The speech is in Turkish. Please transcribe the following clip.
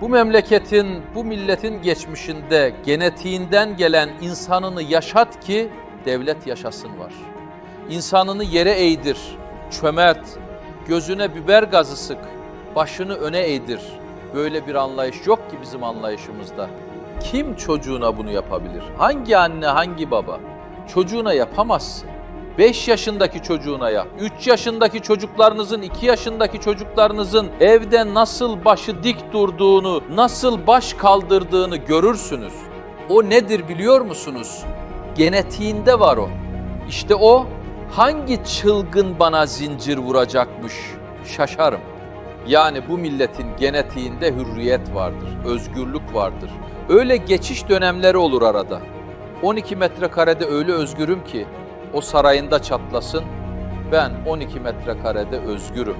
Bu memleketin, bu milletin geçmişinde genetiğinden gelen insanını yaşat ki devlet yaşasın var. İnsanını yere eğdir, çömert, gözüne biber gazı sık, başını öne eğdir. Böyle bir anlayış yok ki bizim anlayışımızda. Kim çocuğuna bunu yapabilir? Hangi anne, hangi baba? Çocuğuna yapamazsın. 5 yaşındaki çocuğuna yap. 3 yaşındaki çocuklarınızın, 2 yaşındaki çocuklarınızın evde nasıl başı dik durduğunu, nasıl baş kaldırdığını görürsünüz. O nedir biliyor musunuz? Genetiğinde var o. İşte o hangi çılgın bana zincir vuracakmış şaşarım. Yani bu milletin genetiğinde hürriyet vardır, özgürlük vardır. Öyle geçiş dönemleri olur arada. 12 metrekarede öyle özgürüm ki o sarayında çatlasın. Ben 12 metrekarede özgürüm.